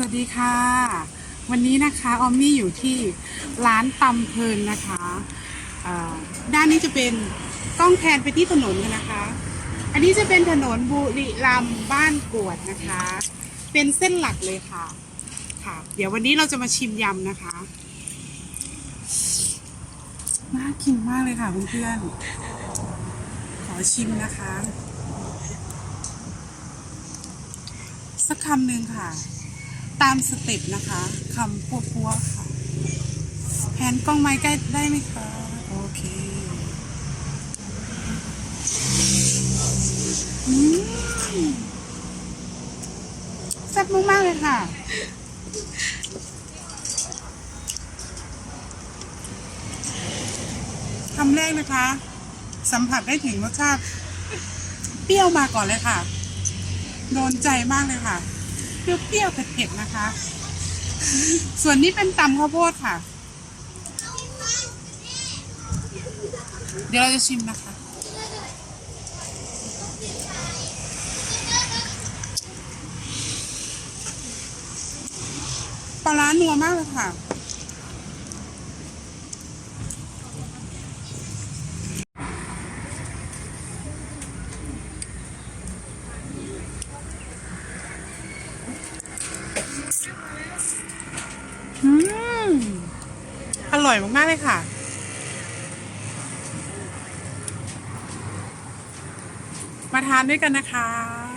สวัสดีค่ะ วันนี้นะคะออมมี่อยู่ที่ร้านตำเพลินนะคะด้านนี้จะเป็นต้องแทนไปที่ถนนกันนะคะ อันนี้จะเป็นถนนบุรีรัมบ้านกวดนะคะ เป็นเส้นหลักเลยค่ะ ค่ะ เดี๋ยววันนี้เราจะมาชิมยำนะคะน่ากินมากเลยค่ะเพื่อนๆขอชิมนะคะ สักคำหนึ่งค่ะ ตามสเต็ปนะคะคำพัวๆค่ะแผนกล้องไม้ใกล้ได้ไหมคะ โอเคแซ่บมากๆเลยค่ะ คำแรกนะคะ สัมผัสได้ถึงรสชาติ เปรี้ยวมาก่อนเลยค่ะ โดนใจมากเลยค่ะ เปรี้ยวๆเผ็ดๆนะคะ ส่วนนี้เป็นตำข้าวโพดค่ะ เดี๋ยวเราจะชิมนะคะ ปลาร้านัวมากเลยค่ะ อืมอร่อยมากๆเลยค่ะ มาทานด้วยกันนะคะ